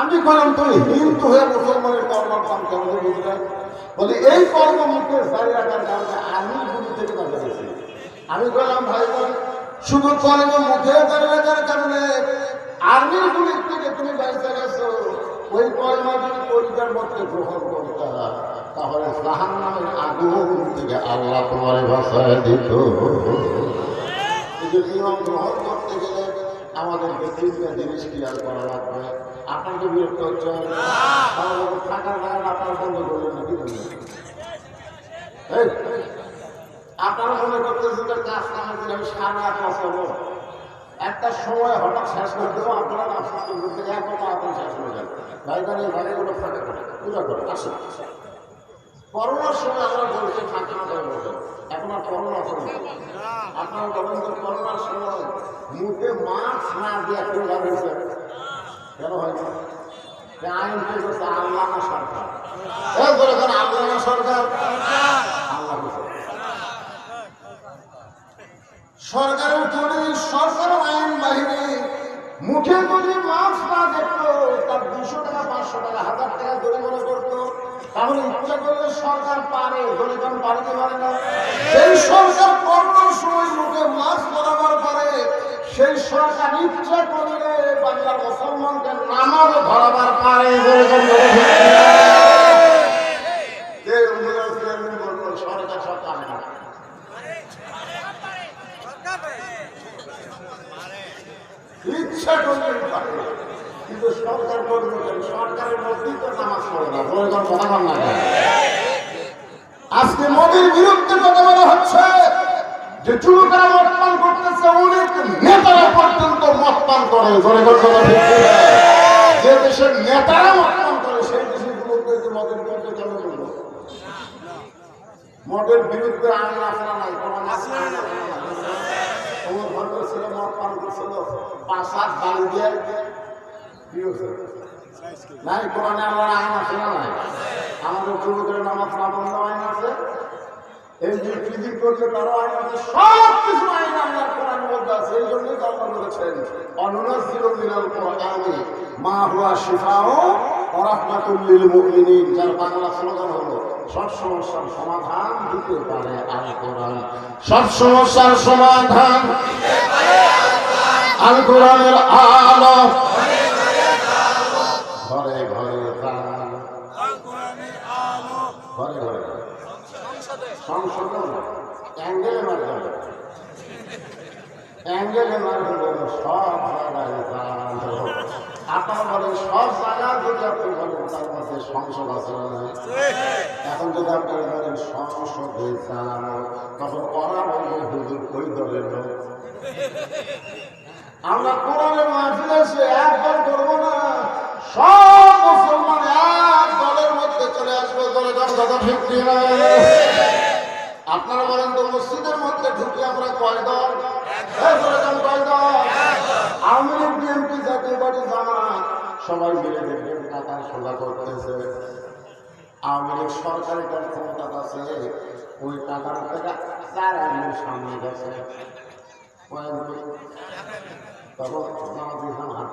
আমি বললাম তুই হিন্দু হয়ে মুসলমানের কর্মার দাম কেমন বুঝলেন বলে, এই কর্ম মুখে জারি রাখার কারণে আমি গুলি থেকে বাঁচা গেছি। আমি বললাম, ভাই বোন শুধু কলেমা মুখে জারি রাখার কারণে আর্মির গুলির থেকে তুমি বাঁচা গেছো। ওই কলমা যদি পরিবার মধ্যে গ্রহণ করতে তাহলে জাহান নামের আগুন থেকে আল্লাহ তোমার ভাষায় দিত। নিয়ম গ্রহণ করতে গেলে আমাদেরকে তিনটা জিনিস ক্লিয়ার করা লাগবে। আপনাকে বিরক্ত হচ্ছে? আমাদের থাকার কারণ আপনার বন্ধ করলেন নাকি? এই, আপনারা মনে করতেছেন কাজ কামাতে আমি সারা বসাবো একটা সময় হঠাৎ শেষ করে দেবো আপনারা আফসোস করতে এক কথা আপনি শেষ করে যান ভাইজান এই ভাইগুলো ফাঁকা করে পূজা করে আসে। করোনার সময় আমরা বলছি ফাঁকা করে এখন আর করোনা করবে আপনারা বলেন যে করোনার সময় মুখে মাস্ক না দিয়ে কেউ লাগিয়েছে কেন হয় আইন করছে আল্লাহ সরকার। আল্লাহ সরকার? সরকারের সরকার আইন বাহিনী মুখে যদি মাছ না দেখতো তার দুশো টাকা পাঁচশো টাকা হাজার টাকা জরিমানা করতো তাহলে ইচ্ছা করলে সরকার পারে জরিমানা পারতে পারে না? সেই সরকার করোনার সময় মুখে মাছ বরাবর করে, সেই সরকার ইচ্ছা করলে বাংলার মুসলমানকে নামাজ ধরাবার পারে কে পারে? ইচ্ছা করলে পারে। কিন্তু সরকারের না। আজকে মোদীর বিরুদ্ধে কথা বলা হচ্ছে যে, যুবকরা মতপান করতেছে, অনেক নেতারা পর্যন্ত মতপান করে। যে দেশের নেতারা মতপান করে, সেই দেশের মদের বিরুদ্ধে মদের বিরুদ্ধে আইন আসা নাই, কোনো ছেলে মদ পান করছিল পাঁচ সাত বাড়ি দিয়ে? নাই, কোরআনে আমার আইন আছে না নাই? আমাদের যুবকের নামাজ না বন্ধ আইন আছে? এই যে ফিজিক করলে তারও আইন আছে সব কিছু আইন আল্লাহ কোরআনের মধ্যে আছে, এই জন্যই জন্ম করেছেন অনুনাজিল মিনাল কোরআনি, মা হুয়া শিফাও যার বাংলা স্লোগান হলো, সব সমস্যার সমাধান দিতে পারে আল কোরআন। সব সমস্যার সমাধান আল কোরআনের আলো অ্যাঙ্গেলে মাধ্যমে সব জায়গায় আপনার বলেন, সব জায়গায় যদি আপনি বলেন, তার মধ্যে সংসদ আছে এখন যদি আপনি বলেন, সংসদে যান তখন ওরা বলবে হুজুর কই দলের লোক আমরা কোরআনের মাহফিলে এসে এক দল করব না। সব মুসলমান এক দলের মধ্যে চলে আসবে, দলে দল কথা ঠিক? আপনারা বলেন তো মসজিদের মধ্যে ঢুকে আমরা কয় দল? কয় দল? আওয়ামী লীগ, বিএনপি, জাতীয় পার্টি, জামাত, সবাই মিলে দেখবেন কাতার সোজা করতেছে। আওয়ামী লীগ সরকারি দল ক্ষমতা আছে, ওই টাকার থেকে চার আইনের সামনে গেছে। তখন জামাত ইসলাম হাত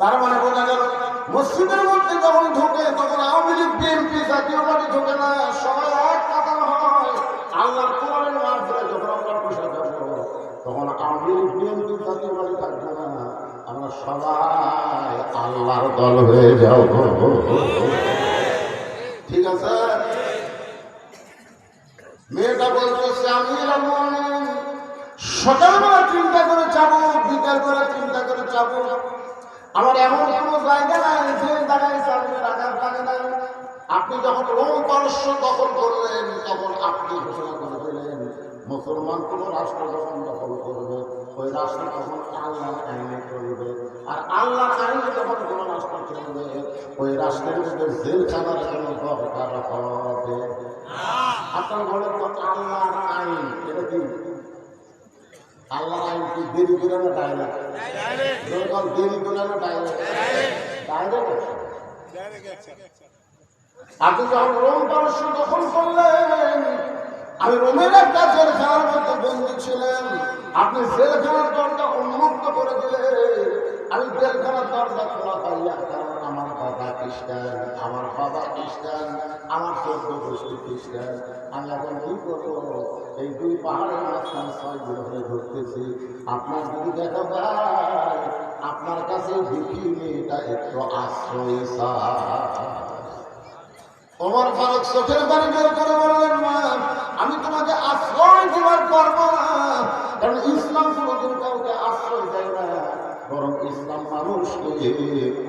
তার মানে বোঝা গেল মসজিদের মধ্যে যখন ঢোকে তখন আওয়ামী লীগ বিএনপি জাতীয় পার্টি ঢোকে না সবাই এক কাতার হয় আল্লাহর কোরআনের মাধ্যমে যখন আমরা পয়সা তখন আওয়ামী লীগ বিএনপি জাতীয় পার্টি থাকবে না। আমরা সবাই আল্লাহর দল হয়ে যাও ঠিক আছে? মেয়েটা বলতেছে আমি সকালবেলা চিন্তা করে যাব বিকাল করে চিন্তা করে যাব। আমার এমন কোনো জায়গা নাই যে জায়গায় চাকরি রাখার জায়গা নাই আপনি যখন রোম পারস্য দখল করলেন, তখন আপনি ঘোষণা করে দিলেন, মুসলমান কোন রাষ্ট্র যখন দখল করবে ওই তখন আইনে চলবে আর আল্লাহ আইনে যখন কোন রাষ্ট্র চলবে ওই রাষ্ট্রের মধ্যে জেলখানার কোনো দরকার হবে। আপনার বলেন তো আল্লাহর আইন এটা কি? আল্লাহর আইন কি দেরি করে না ডাইরেক্ট যখন দেরি করে না ডাইরেক্ট ডাইরেক্ট আপনি যখন রোম পারস্য দখল করলেন আমি রোমের একটা জেলখানার মধ্যে বন্দী ছিলেন আপনি জেলখানার দরজা উন্মুক্ত করে দিলেন আমি জেলখানার দরজা খোলা পাইয়া কারণ আমার বাবা খ্রিস্টান, আমার বাবা খ্রিস্টান, আমার চোদ্দ গোষ্ঠী খ্রিস্টান। আমি এখন কি করব এই দুই পাহাড়ের মাঝখানে ছয় ধরে ঘুরতেছি। আপনার যদি দেখা যায় আপনার কাছে ভিকি মেয়েটা একটু আশ্রয় ওমর ফারুক চোখের পানি বের করে বললেন, মা, আমি তোমাকে আশ্রয় দেওয়ার পারব না কারণ ইসলাম কোনোদিন কাউকে আশ্রয় দেয় না। বরং ইসলাম মানুষকে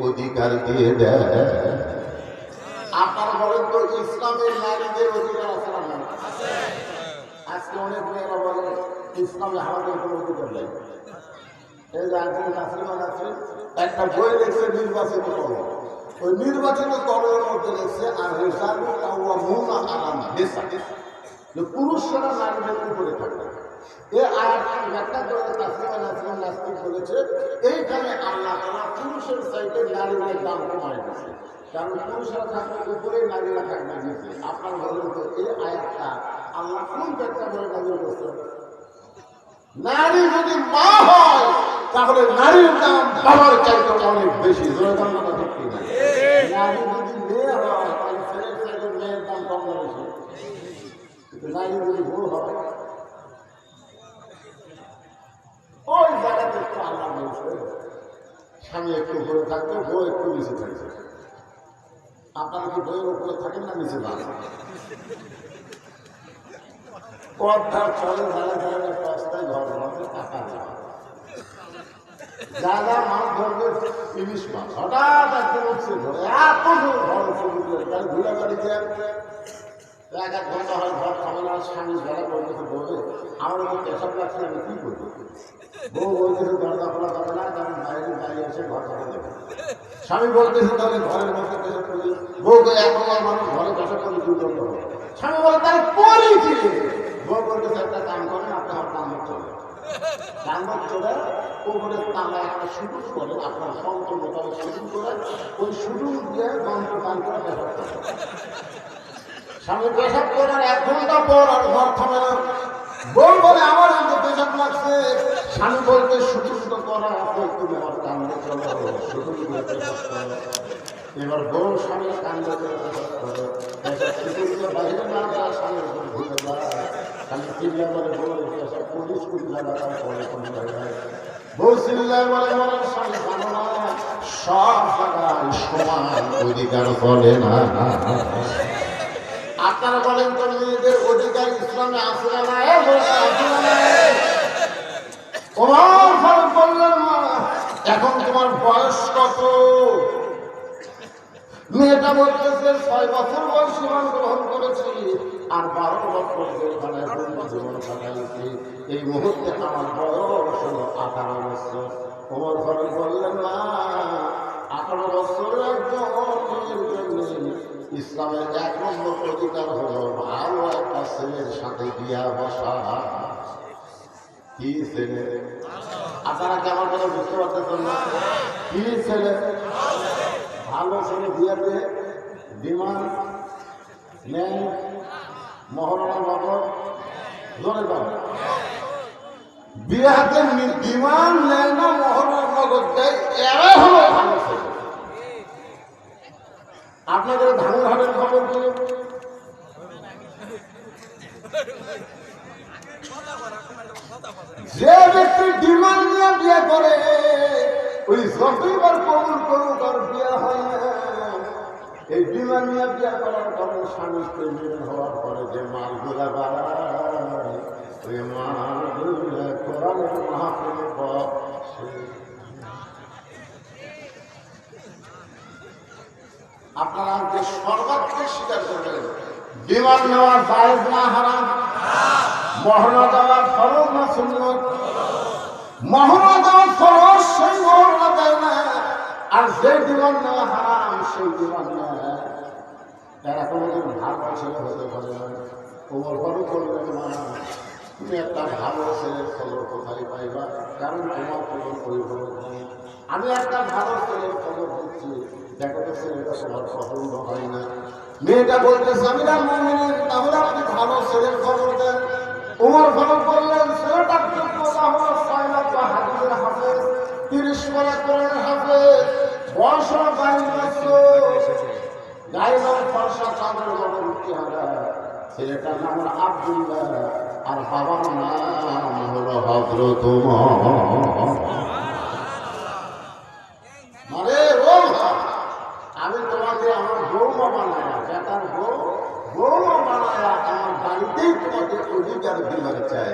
অধিকার দিয়ে দেয়। আপনারা বলেন তো, ইসলামের নারীদের অধিকার আছে না আজকে অনেক মেয়েরা বলে, ইসলামে আমাদের কোনো অধিকার নেই। এই যে একজন নাসরিমান আছে, একটা বই লিখছে, নির্বাচিত করো ওই নির্বাচিত দলের মধ্যে লেগেছে আর রেসালু মুনা আলাম নেশা যে পুরুষরা নারীদের উপরে থাকে। এ আয়াতটি ব্যাখ্যা করে তাসলিমা নাসরিন নাস্তিক বলেছে, এইখানে আল্লাহ তাআলা পুরুষের সাইডে নারীদের দাম কমায় দিয়েছে। কারণ নারী যদি মা হয়, তাহলে নারীর দাম বাবার চাইতে অনেক বেশি? নারী যদি মেয়ে হয়, তাহলে নারী যদি হয় ওই জায়গাতে একটু আল্লাহ বলছে স্বামী একটু উপরে থাকবে বউ একটু নিচে থাকবে আপনারা কি বইয়ের উপরে থাকেন না নিচে না পথটা চলে যারা যারা রাস্তায় ঘর ঘরে টাকা যায় যারা মাছ ধরবে ইলিশ মাছ হঠাৎ একটা উঠছে ধরে এত ঘর ঘুরে গাড়িতে এক ঘণ্টা হয়, ঘর খাবে না স্বামী বেলা পর্যন্ত বলবে আমার ওই পেশাব লাগছে আমি কি করব? বউ বলতেছে, দরজা খোলা যাবে না, কারণ বাইরে বাইরে এসে ঘর থেকে দেবে। স্বামী বলতেছে, তাহলে ঘরের মধ্যে পেশাব করি বউ তো এক হাজার মানুষ ঘরে পেশাব করে দুই দণ্ড হবে? স্বামী বলে তার পরই কি? বউ বলতেছে, একটা কাম করেন, আপনি আমার কাম চলে কান্দর চলে উপরে তালা একটা শুরু করে, আপনার সন্ত মোতাবেক শুরু করে, ওই শুরু দিয়ে যন্ত্র পান করে পেশাব করে স্বামী এক ঘণ্টা পর বলে, আমার কিন্তু পেশাব স্বামী বলতে শুধু করা তুমি এবার বউ স্বামী কান্দে বাইরে না উপর যায়। চিল্লা পেশাব পুলিশ লাগা তার পরে বলে স্বামী জানো না। সব জায়গায় সমান অধিকার বলে না। আপনারা বলেন তো মেয়েদের অধিকার ইসলামে আছে না না ফারুক বললেন এখন তোমার বয়স কত? মেয়েটা বলতেছে ছয় বছর বয়স জীবন গ্রহণ করেছি আর বারো বছর জীবন কাটাইছি এই মুহূর্তে আমার বয়স হলো আঠারো বছর। ওমর ফারুক বললেন মা ইসলামের এক নম্বর অধিকার হলো ভালো একটা ছেলের সাথে বিয়া বসা। কি ছেলে? আপনারা কি আমার কথা বুঝতে পারতেছেন না? কি ছেলে? ভালো ছেলে বিয়ে দিয়ে বিমান নেন মহরণা নগর জোরে পাবে বিয়ে হাতে নি- বিমান নেয় না মহরণা নগর দেয় এরাই হলো ভালো ছেলে আপনাদের খবর কি? যে ব্যক্তি ডিমান্ড নিয়ে বিয়ে করে, ওই যতইবার কবুল করুক আর বিয়ে হয় এই ডিমান্ড নিয়ে বিয়ে করার পরে স্বামী স্ত্রী হওয়ার পরে যে মালগুলা বাড়ায়, ওই মালগুলা কোরআনের মাহফিলে বসে। আপনারা যে সর্বাত্মক স্বীকার করবেন বিমান নেওয়া জায়েজ না হারাম মহড়া দেওয়া ফরজ না সুন্নত। মহড়া দেওয়া ফরজ সেই মহড়া দেয় না। আর যে বিমান নেওয়া হারাম, সেই বিমান নেয়। এরা কোনোদিন ভাগ ছেলে হতে পারে না। তোমার বড় করলেন মা তুমি একটা ভালো ছেলের খবর কোথায় পাইবা? কারণ তোমার কোনো পরিবর্তন আমি একটা ভালো ছেলের খবর দিচ্ছি। দেখো তো ছেলেটা তোমার হয় না। মেয়েটা বলতেছে, আমি না মমিন তাহলে আপনি ভালো ছেলের খবর দেন। উমর খবর করলেন ছেলেটার যোগ্য তাহলে ছয় লাখ হাদিসের হাফেজ, তিরিশ পারা করেন হাফেজ, বয়স বাইশ বছর। গাইলাম ফর্সা চাঁদের বড় উঠতে হবে। ছেলেটার নাম হলো আব্দুল্লাহ, আর বাবার নাম হলো হজরত মানে ও মা, আমি তোমাকে আমার বৌমা বানায়া বেটার বউ বৌমা বানায়া আমার বাড়িতেই তোমাকে অধিকার দিবার চাই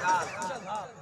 나, 진짜 나.